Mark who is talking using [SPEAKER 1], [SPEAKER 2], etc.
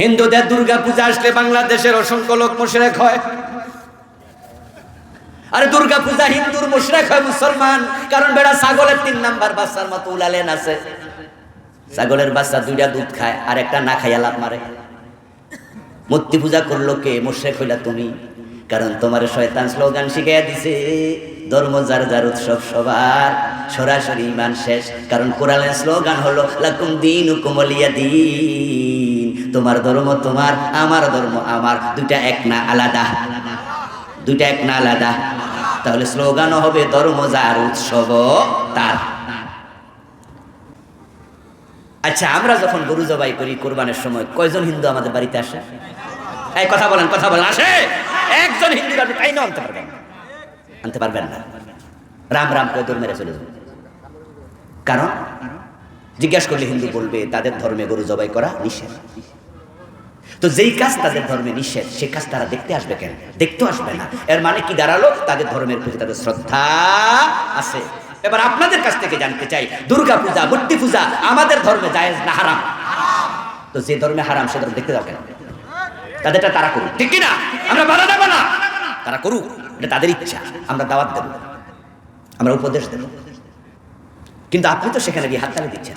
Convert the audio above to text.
[SPEAKER 1] হিন্দুদের দুর্গা পূজা আসলে বাংলাদেশের অসংখ্য লোক মুশরেক হয়। আরে দুর্গা পূজা হিন্দুর মুশরেক হয়, মুসলমান। কারণ বেড়া ছাগলের তিন নাম্বার বাচ্চার মতো উলালেন আছে। ছাগলের বাচ্চা দুইটা দুধ খায়, আর একটা না খাইয়া লাভ মারে। মূর্তি পূজা করল কে? মুশরেক হইলা তুমি। কারণ তোমার শয়তান স্লোগান শিখাইয়া দিছে, ধর্ম যার যার উৎসব সবার, সরাসরি ইমান শেষ। কারণ কোরআনের স্লোগান হলো, লাকুম দিন কুমলিয়া দিন। তোমার ধর্ম তোমার, আমার ধর্ম আমার। দুইটা এক না আলাদা। দুইটা এক না আলাদা। তাহলে স্লোগানও হবে, ধর্ম যার উৎসব, তার। আচ্ছা আমরা যখন গরু জবাই করি কোরবানের সময়, কয়জন হিন্দু আমাদের বাড়িতে আসে? এই, কথা বলেন কথা বলেন, আসে! একজন হিন্দু তাই না আনতে পারবেন? আনতে পারবেন না। রাম রাম করে দৌড় মেরে চলে যাবে? কারণ জিজ্ঞাসা করলে হিন্দু বলবে, তাদের ধর্মে গরু জবাই করা নিষেধ। তো যেই কাজ তাদের ধর্মে নিষেধ, সে কাজ তারা দেখতে আসবে কেন? দেখতে আসবে না। এর মানে কি দাঁড়াল? তাদের ধর্মের প্রতি তাদের শ্রদ্ধা আছে। এবার আপনাদের কাছ থেকে জানতে চাই দুর্গা পূজা মূর্তি পূজা আমাদের ধর্মে জায়েজ না হারাম? তো যে ধর্মে হারাম, সে ধর্ম দেখতে যাও কেন? তাদেরটা তারা করুক। ঠিক কিনা? আমরা বাধা দেবো না। তারা করুক, এটা তাদের ইচ্ছা। আমরা দাওয়াত দেব। আমরা উপদেশ দেব। কিন্তু আপনি তো সেখানে গিয়ে হাততালি দিচ্ছেন।